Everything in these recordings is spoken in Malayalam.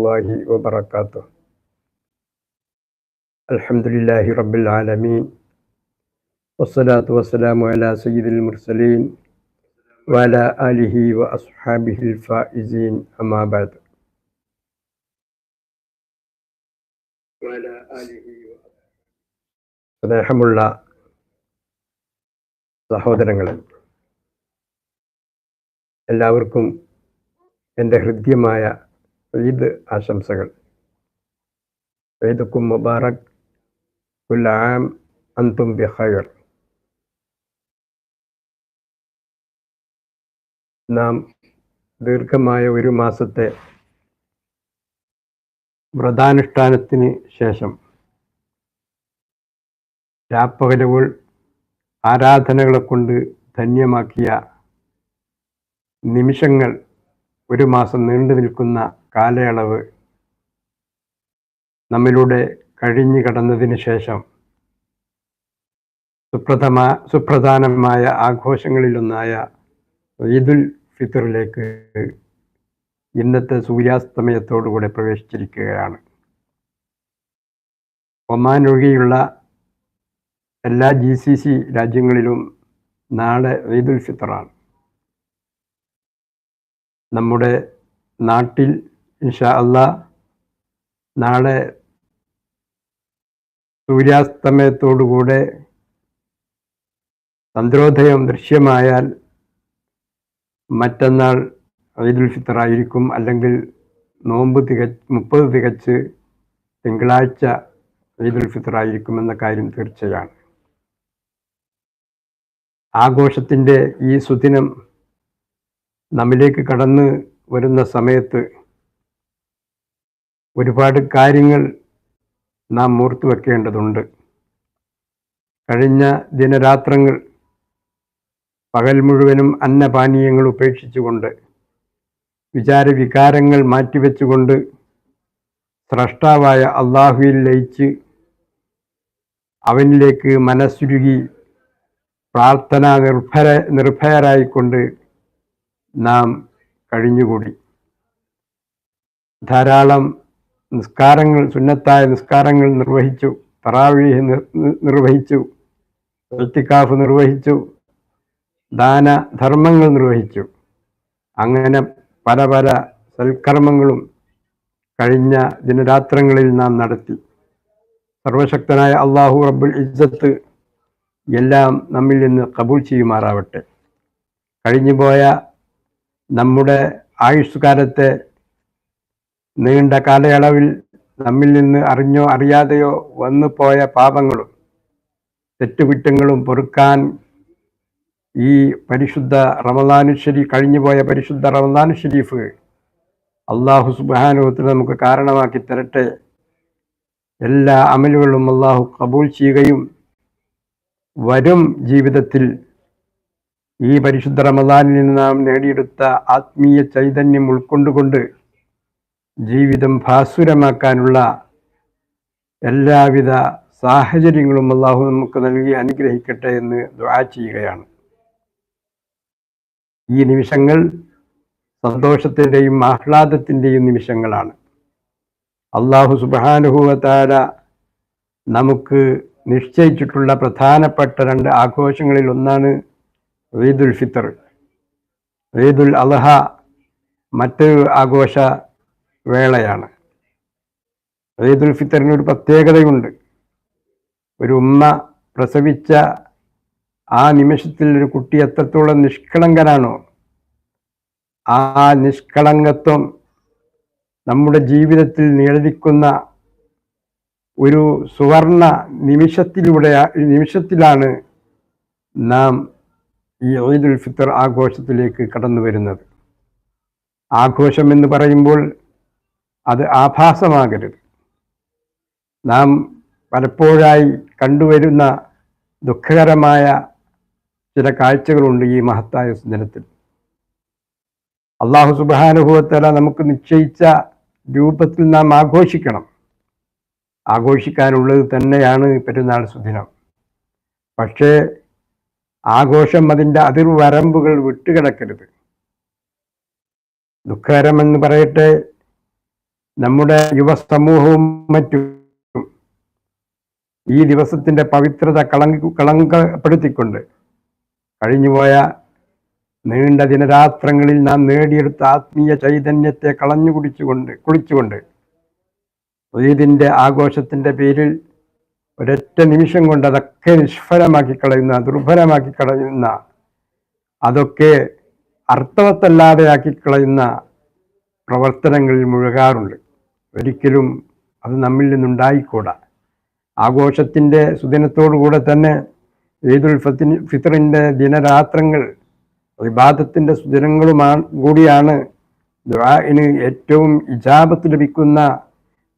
الله وبركاته الحمد لله رب العالمين والصلاة والسلام على سيد المرسلين وعلى آله وأصحابه الفائزين أما بعد وعلى آله സ്നേഹമുള്ള സഹോദരങ്ങളെ എല്ലാവർക്കും എൻ്റെ ഹൃദ്യമായ ഈദ് ആശംസകൾ ഈദുക്കും മുബാറക് ഗുലാം അന്തും ബിഹയർ നാം ദീർഘമായ ഒരു മാസത്തെ വ്രതാനുഷ്ഠാനത്തിന് ശേഷം രാപ്പകലുകൾ ആരാധനകളെ കൊണ്ട് ധന്യമാക്കിയ നിമിഷങ്ങൾ ഒരു മാസം നീണ്ടു നിൽക്കുന്ന കാലയളവ് നമ്മിലൂടെ കഴിഞ്ഞു കടന്നതിന് ശേഷം സുപ്രഥമ സുപ്രധാനമായ ആഘോഷങ്ങളിലൊന്നായ ഈദുൽ ഫിത്തറിലേക്ക് ഇന്നത്തെ സൂര്യാസ്തമയത്തോടുകൂടെ പ്രവേശിച്ചിരിക്കുകയാണ്. ഒമാൻ ഒഴികെയുള്ള എല്ലാ ജി സി സി രാജ്യങ്ങളിലും നാളെ ഈദുൽ ഫിത്തറാണ് നമ്മുടെ നാട്ടിൽ ഇൻഷാ അല്ലാ നാളെ സൂര്യാസ്തമയത്തോടുകൂടെ ചന്ദ്രോദയം ദൃശ്യമായാൽ മറ്റന്നാൾ ഐദുൽ ഫിത്തറായിരിക്കും അല്ലെങ്കിൽ നോമ്പ് തിക മുപ്പത് തികച്ച് തിങ്കളാഴ്ച ഈദുൽ ഫിത്തറായിരിക്കുമെന്ന കാര്യം തീർച്ചയാണ്. ആഘോഷത്തിന്റെ ഈ സുദിനം നമ്മിലേക്ക് കടന്നു വരുന്ന സമയത്ത് ഒരുപാട് കാര്യങ്ങൾ നാം മൂർത്തു വെക്കേണ്ടതുണ്ട്. കഴിഞ്ഞ ദിനരാത്രങ്ങൾ പകൽ മുഴുവനും അന്നപാനീയങ്ങൾ ഉപേക്ഷിച്ചുകൊണ്ട് വിചാരവികാരങ്ങൾ മാറ്റിവെച്ചുകൊണ്ട് സ്രഷ്ടാവായ അള്ളാഹുവിൽ ലയിച്ച് അവനിലേക്ക് മനസ്സുരുകി പ്രാർത്ഥന നിർഭര നിർഭയരായിക്കൊണ്ട് നാം കഴിഞ്ഞുകൂടി. ധാരാളം നിസ്കാരങ്ങൾ സുന്നത്തായ നിസ്കാരങ്ങൾ നിർവഹിച്ചു തറാവി നിർവഹിച്ചു എത്തിക്കാഫ് നിർവഹിച്ചു ദാന ധർമ്മങ്ങൾ നിർവഹിച്ചു. അങ്ങനെ പല പല സൽക്കർമ്മങ്ങളും കഴിഞ്ഞ ദിനരാത്രങ്ങളിൽ നാം നടത്തി. സർവശക്തനായ അള്ളാഹു റബ്ബുൽ ഇജ്ജത്ത് എല്ലാം നമ്മിൽ നിന്ന് കബൂൾ ചെയ്യുമാറാവട്ടെ. കഴിഞ്ഞുപോയ നമ്മുടെ ആയുഷ്കാലത്തെ നീണ്ട കാലയളവിൽ നമ്മിൽ നിന്ന് അറിഞ്ഞോ അറിയാതെയോ വന്നു പോയ പാപങ്ങളും തെറ്റുകുറ്റങ്ങളും പൊറുക്കാൻ ഈ പരിശുദ്ധ റമദാനു കഴിഞ്ഞുപോയ പരിശുദ്ധ റമദാനു ഷരീഫ് അള്ളാഹു സുബാനുഭവത്തിന് നമുക്ക് കാരണമാക്കി തരട്ടെ. എല്ലാ അമലുകളും അള്ളാഹു കബൂൽ ചെയ്യുകയും വരും ജീവിതത്തിൽ ഈ പരിശുദ്ധ റമദാനിൽ നിന്ന് നാം നേടിയെടുത്ത ആത്മീയ ചൈതന്യം ഉൾക്കൊണ്ടുകൊണ്ട് ജീവിതം ഭാസുരമാക്കാനുള്ള എല്ലാവിധ സാഹചര്യങ്ങളും അള്ളാഹു നമുക്ക് നൽകി അനുഗ്രഹിക്കട്ടെ എന്ന് ദ്വാ ചെയ്യുകയാണ്. ഈ നിമിഷങ്ങൾ സന്തോഷത്തിന്റെയും ആഹ്ലാദത്തിന്റെയും നിമിഷങ്ങളാണ്. അള്ളാഹു സുബാനുഭവത്താര നമുക്ക് നിശ്ചയിച്ചിട്ടുള്ള പ്രധാനപ്പെട്ട രണ്ട് ആഘോഷങ്ങളിൽ ഒന്നാണ് ഈദുൽ ഫിത്തർ ഈദുൽ അലഹ മറ്റൊരു ആഘോഷ വേളയാണ്. ഈദുൽ ഫിത്തറിന് ഒരു പ്രത്യേകതയുണ്ട്. ഒരു ഉമ്മ പ്രസവിച്ച ആ നിമിഷത്തിൽ ഒരു കുട്ടി എത്രത്തോളം നിഷ്കളങ്കനാണോ ആ നിഷ്കളങ്കത്വം നമ്മുടെ ജീവിതത്തിൽ നിഴലിക്കുന്ന ഒരു സുവർണ നിമിഷത്തിലൂടെ നിമിഷത്തിലാണ് നാം ഈ ഈദുൽ ഫിത്തർ ആഘോഷത്തിലേക്ക് കടന്നു വരുന്നത് ആഘോഷം എന്ന് പറയുമ്പോൾ അത് ആഭാസമാകരുത്. നാം പലപ്പോഴായി കണ്ടുവരുന്ന ദുഃഖകരമായ ചില കാഴ്ചകളുണ്ട് ഈ മഹത്തായ ദിനത്തിൽ അള്ളാഹു സുബാനുഭവത്തല നമുക്ക് നിശ്ചയിച്ച രൂപത്തിൽ നാം ആഘോഷിക്കണം. ആഘോഷിക്കാനുള്ളത് തന്നെയാണ് പെരുന്നാൾ സുദിനം. പക്ഷേ ആഘോഷം അതിന്റെ അതിർവരമ്പുകൾ വിട്ടുകിടക്കരുത്. ദുഃഖകരമെന്ന് പറയട്ടെ നമ്മുടെ യുവസമൂഹവും മറ്റും ഈ ദിവസത്തിന്റെ പവിത്രത കളങ്ക കളങ്കപ്പെടുത്തിക്കൊണ്ട് കഴിഞ്ഞുപോയ നീണ്ട ദിനരാത്രങ്ങളിൽ നാം നേടിയെടുത്ത ആത്മീയ ചൈതന്യത്തെ കളഞ്ഞു കുടിച്ചുകൊണ്ട് കുളിച്ചുകൊണ്ട് പുതിയതിന്റെ ആഘോഷത്തിന്റെ പേരിൽ ഒരൊറ്റ നിമിഷം കൊണ്ട് അതൊക്കെ നിഷ്ഫലമാക്കി കളയുന്ന ദുർബലമാക്കി കളയുന്ന അതൊക്കെ അർത്ഥവത്തല്ലാതെയാക്കി കളയുന്ന പ്രവർത്തനങ്ങളിൽ മുഴുകാറുണ്ട്. ഒരിക്കലും അത് നമ്മിൽ നിന്നുണ്ടായിക്കൂടാ. ആഘോഷത്തിന്റെ സുദിനത്തോടുകൂടെ തന്നെ ഈദുൽ ഫത്തിന് ഫിത്തറിന്റെ ദിനരാത്രങ്ങൾ വിവാദത്തിന്റെ സുദിനങ്ങളുമാണ് കൂടിയാണ് ദുആഇന് ഏറ്റവും ഇജാബത്ത് ലഭിക്കുന്ന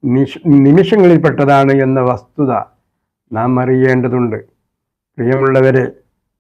നിഷ് നിമിഷങ്ങളിൽപ്പെട്ടതാണ് എന്ന വസ്തുത നാം അറിയേണ്ടതുണ്ട്. പ്രിയമുള്ളവരെ